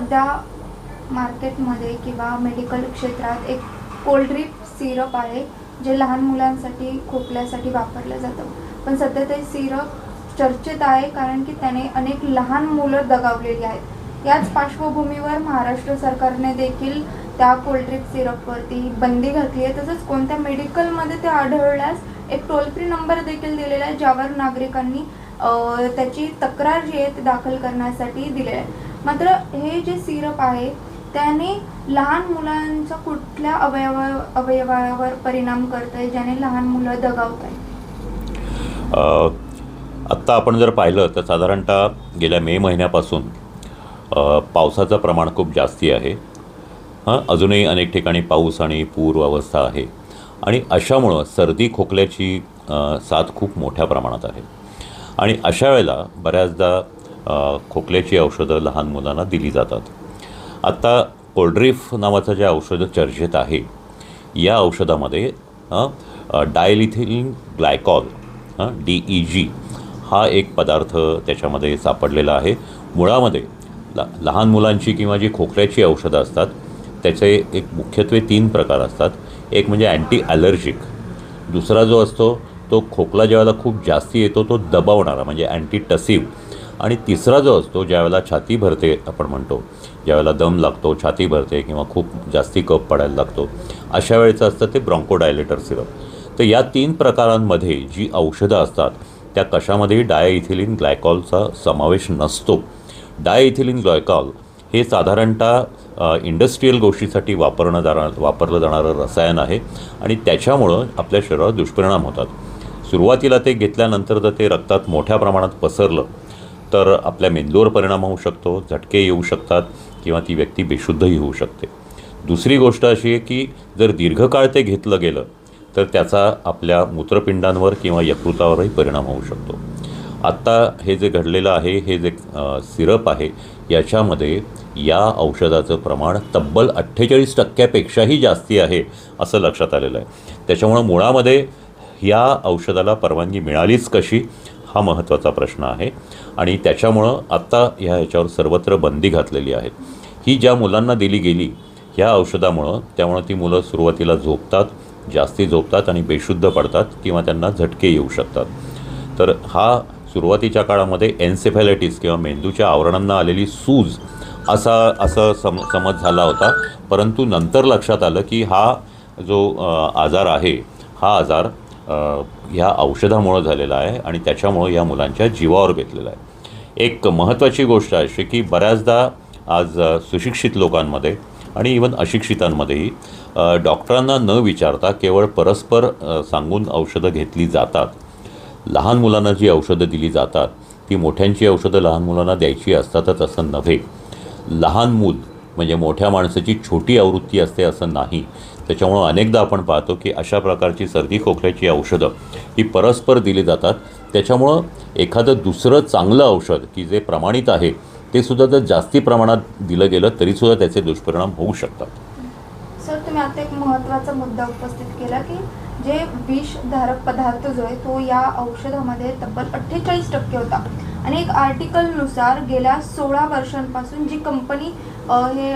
सध्या मार्केटमध्ये किंवा मेडिकल क्षेत्रात एक कोल्ड्रिप सिरप आहे जे लहान मुलांसाठी खोकल्यासाठी वापरलं जातं. पण सध्या ते सिरप चर्चेत आहे कारण की त्याने अनेक लहान मुलं दगावलेली आहेत. याच पार्श्वभूमीवर महाराष्ट्र सरकारने देखील त्या कोल्ड्रिप सिरपवरती बंदी घातली आहे. तसंच कोणत्या मेडिकलमध्ये ते आढळल्यास एक टोल फ्री नंबर देखील दिलेला आहे ज्यावर नागरिकांनी त्याची तक्रार जी आहे ती दाखल करण्यासाठी दिलेली आहे. मात्र हे जे सिरप आहे त्याने लहान मुलांच्या कुठल्या अवयवा अवयवावर परिणाम करत आहे ज्याने लहान मुलं दगावत आहे आत्ता आपण जर पाहिलं तर साधारणतः गेल्या मे महिन्यापासून पावसाचं प्रमाण खूप जास्ती आहे. हां अजूनही अनेक ठिकाणी पाऊस आणि पूर अवस्था आहे. आणि अशामुळं सर्दी खोकल्याची साथ खूप मोठ्या प्रमाणात आहे. आणि अशा वेळेला बऱ्याचदा खोकल्याची औषधं लहान मुलांना दिली जातात. आत्ता कोल्ड्रिफ नावाचं जे औषधं चर्चेत आहे या औषधामध्ये diethylene glycol D E G हा एक पदार्थ त्याच्यामध्ये सापडलेला आहे. मुळामध्ये ला लहान मुलांची किंवा जी खोकल्याची औषधं असतात त्याचे एक मुख्यत्वे तीन प्रकार असतात. एक म्हणजे अँटी ॲलर्जिक दुसरा जो असतो तो खोकला ज्यावेळेला खूप जास्ती येतो तो दबावणारा म्हणजे अँटी टसिव आणि तिसरा जो असतो ज्यावेळेला छाती भरते आपण म्हणतो ज्यावेळेला दम लागतो छाती भरते किंवा खूप जास्ती कप पडायला लागतो अशा वेळेचं असतं ते ब्रॉन्कोडायलेटर सिरप तर या तीन प्रकारांमध्ये जी औषधं असतात त्या कशामध्येही डायइथिलिन ग्लायकॉलचा समावेश नसतो. डायइथिलिन ग्लायकॉल हे साधारणतः इंडस्ट्रीयल गोष्टीसाठी वापरणं जाणार वापरलं जाणारं रसायन आहे आणि त्याच्यामुळं आपल्या शरीरावर दुष्परिणाम होतात. सुरुवातीला ते घेतल्यानंतर जर ते रक्तात मोठ्या प्रमाणात पसरलं तर आपल्या मेंदूवर परिणाम होऊ शकतो झटके येऊ शकतात किंवा ती व्यक्ती बेशुद्धही होऊ शकते. दुसरी गोष्ट अशी आहे की जर दीर्घकाळ ते घेतलं गेलं तर त्याचा आपल्या मूत्रपिंडांवर किंवा यकृतावरही परिणाम होऊ शकतो. आत्ता हे जे घडलेलं आहे हे जे सिरप आहे याच्यामध्ये या औषधाचं प्रमाण तब्बल अठ्ठेचाळीस टक्क्यापेक्षाही जास्ती आहे असं लक्षात आलेलं आहे. त्याच्यामुळं मुळामध्ये या औषधाला परवानगी मिळालीच कशी? हा महत्त्वाचा प्रश्न आहे. आणि त्याच्यामुळं आत्ता ह्या ह्याच्यावर सर्वत्र बंदी घातलेली आहे. ही ज्या मुलांना दिली गेली ह्या औषधामुळं त्यामुळं ती मुलं सुरुवातीला झोपतात जास्ती झोपतात आणि बेशुद्ध पडतात किंवा त्यांना झटके येऊ शकतात. तर हा सुरुवातीच्या काळामध्ये एन्सेफॅलायटिस किंवा मेंदूच्या आवरणांना आलेली सूज असा असं सम समज झाला होता. परंतु नंतर लक्षात आलं की हा जो आजार आहे हा आजार ह्या औषधामुळं झालेला आहे आणि त्याच्यामुळं या मुलांच्या जीवावर बेतलेला आहे. एक महत्त्वाची गोष्ट अशी की बऱ्याचदा आज सुशिक्षित लोकांमध्ये आणि इवन अशिक्षितांमध्येही डॉक्टरांना न विचारता केवळ परस्पर सांगून औषधं घेतली जातात. लहान मुलांना जी औषधं दिली जातात ती मोठ्यांची औषधं लहान मुलांना द्यायची असतातच असं नव्हे. लहान मूल म्हणजे मोठ्या माणसाची छोटी आवृत्ती असते असं नाही. त्याच्यामुळं अनेकदा आपण पाहतो की अशा प्रकारची सर्दी खोकल्याची औषधं ही परस्पर दिली जातात. त्याच्यामुळं एखादं दुसरं चांगलं औषध की जे प्रमाणित आहे ते सुद्धा जर जास्ती प्रमाणात दिलं गेलं तरीसुद्धा त्याचे दुष्परिणाम होऊ शकतात. सर तुम्ही आता एक महत्त्वाचा मुद्दा उपस्थित केला की जे विषधारक पदार्थ जो आहे तो या औषधामध्ये तब्बल अठ्ठेचाळीस टक्के होता. आणि एक आर्टिकलनुसार गेल्या सोळा वर्षांपासून जी कंपनी हे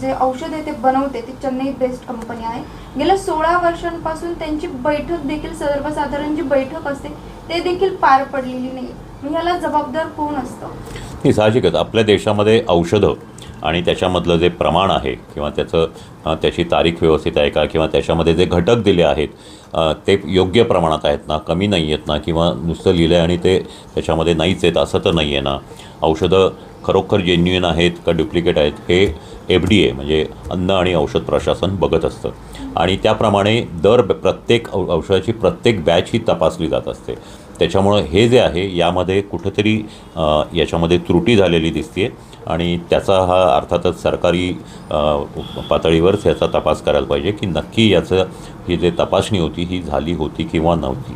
जे औषध आहे ते बनवते ती चेन्नई बेस्ड कंपनी आहे. गेल्या सोळा वर्षांपासून त्यांची बैठक देखील सर्वसाधारण जी बैठक असते ते देखील पार पडलेली नाही. याला जबाबदार कोण असतं? साहजिकच आपल्या देशामध्ये औषधं आणि त्याच्यामधलं जे प्रमाण आहे किंवा त्याचं त्याची तारीख व्यवस्थित आहे का किंवा त्याच्यामध्ये जे घटक दिले आहेत ते योग्य प्रमाणात आहेत ना कमी नाही आहेत ना किंवा नुसतं लिहिलं आहे आणि ते त्याच्यामध्ये नाहीच आहेत असं तर नाही आहे ना. औषधं खरोखर जेन्युइन आहेत का डुप्लिकेट आहेत हे एफ डी ए म्हणजे अन्न आणि औषध प्रशासन बघत असतं. आणि त्याप्रमाणे दर ब- प्रत्येक औ औषधाची प्रत्येक बॅच ही तपासली जात असते. त्याच्यामुळं हे जे आहे यामध्ये कुठंतरी याच्यामध्ये त्रुटी झालेली दिसते आहे आणि त्याचा हा अर्थातच सरकारी पातळीवरच याचा तपास करायला पाहिजे की नक्की याचं ही जे तपासणी होती ही झाली होती किंवा नव्हती.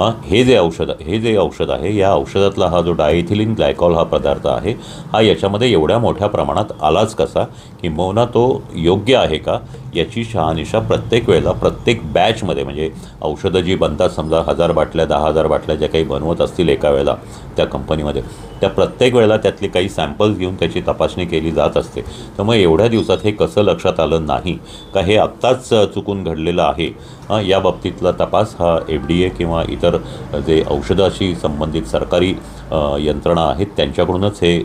हे जे औषध हे जे औषध आहे या औषधातला हा जो डायथिलिन ग्लायकॉल हा पदार्थ आहे हा याच्यामध्ये एवढ्या मोठ्या प्रमाणात आलाच कसा किंबहुना तो योग्य आहे का? याची शहानिशा प्रत्येक वेळेला प्रत्येक बॅचमध्ये म्हणजे औषधं जी बनतात समजा हजार बाटल्या दहा हजार बाटल्या ज्या काही बनवत असतील एका वेळेला त्या कंपनीमध्ये त्या प्रत्येक वेळेला त्यातले काही सॅम्पल्स घेऊन त्याची तपासणी केली जात असते. त्यामुळे एवढ्या दिवसात हे कसं लक्षात आलं नाही का हे आत्ताच चुकून घडलेलं आहे या बाबतीतला तपास हा एफ डी ए किंवा इतर जे औषधाशी संबंधित सरकारी यंत्रणा आहेत त्यांच्याकडूनच हे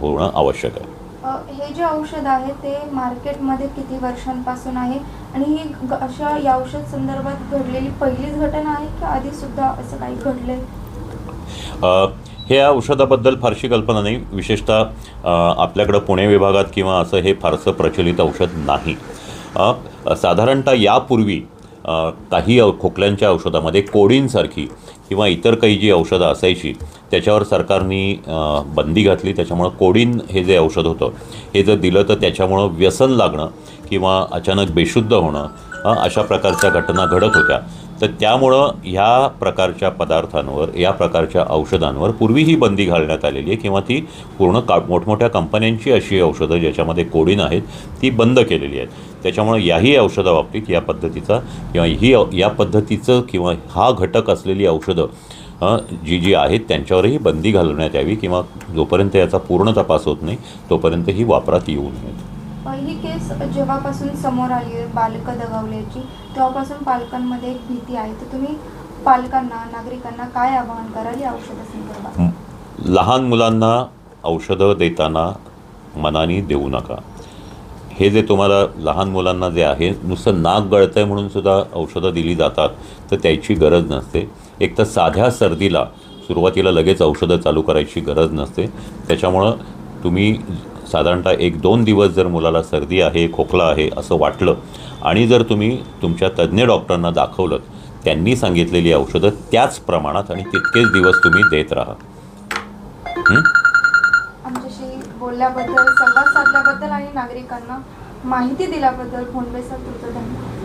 होणं आवश्यक आहे. हे जे औषध आहे ते मार्केटमध्ये किती वर्षांपासून आहे? आणि ही अशा या औषध संदर्भात घडलेली पहिलीच घटना आहे की आधी सुद्धा असं काही घडलंय? हे या औषधाबद्दल फारशी कल्पना नाही. विशेषतः आपल्याकडं पुणे विभागात किंवा असं हे फारसं प्रचलित औषध नाही. साधारणतः यापूर्वी काही खोकल्यांच्या औषधामध्ये कोडीनसारखी किंवा इतर काही जी औषधं असायची त्याच्यावर सरकारने बंदी घातली. त्याच्यामुळं कोडीन हे जे औषध होतं हे जर दिलं तर त्याच्यामुळं व्यसन लागणं किंवा अचानक बेशुद्ध होणं अशा प्रकारच्या घटना घडत होत्या. तर त्यामुळं ह्या प्रकारच्या पदार्थांवर या प्रकारच्या औषधांवर पूर्वी ही बंदी घालण्यात आलेली आहे किंवा ती पूर्ण का मोठमोठ्या कंपन्यांची अशी औषधं ज्याच्यामध्ये कोडीन आहेत ती बंद केलेली आहेत. त्याच्यामुळं याही औषधाबाबतीत या पद्धतीचा किंवा ही या पद्धतीचं किंवा हा घटक असलेली औषधं जी जी आहेत त्यांच्यावरही बंदी घालण्यात यावी किंवा जोपर्यंत याचा पूर्ण तपास होत नाही तोपर्यंत ही वापरात येऊ नयेत. ही केस जेव्हापासून समोर आली आहे बालकं दगावल्याची तेव्हापासून पालकांमध्ये एक भीती आहे. तर तुम्ही पालकांना नागरिकांना काय आवाहन कराल? या औषधासंदर्भात. लहान मुलांना औषधं देताना मनाने देऊ नका. हे जे तुम्हाला लहान मुलांना जे आहे नुसतं नाक गळतं आहे म्हणून सुद्धा औषधं दिली जातात तर त्याची गरज नसते. एक तर साध्या सर्दीला सुरुवातीला लगेच औषधं चालू करायची गरज नसते. त्याच्यामुळं तुम्ही साधारणतः एक दोन दिवस जर मुलाला सर्दी आहे खोकला आहे असं वाटलं आणि जर तुम्ही तुमच्या तज्ज्ञ डॉक्टरांना दाखवलं त्यांनी सांगितलेली औषधं त्याच प्रमाणात आणि तितकेच दिवस तुम्ही देत राहा. बोलल्याबद्दल संवाद साधल्याबद्दल आणि नागरिकांना माहिती दिल्याबद्दल फोन तुमचं धन्यवाद.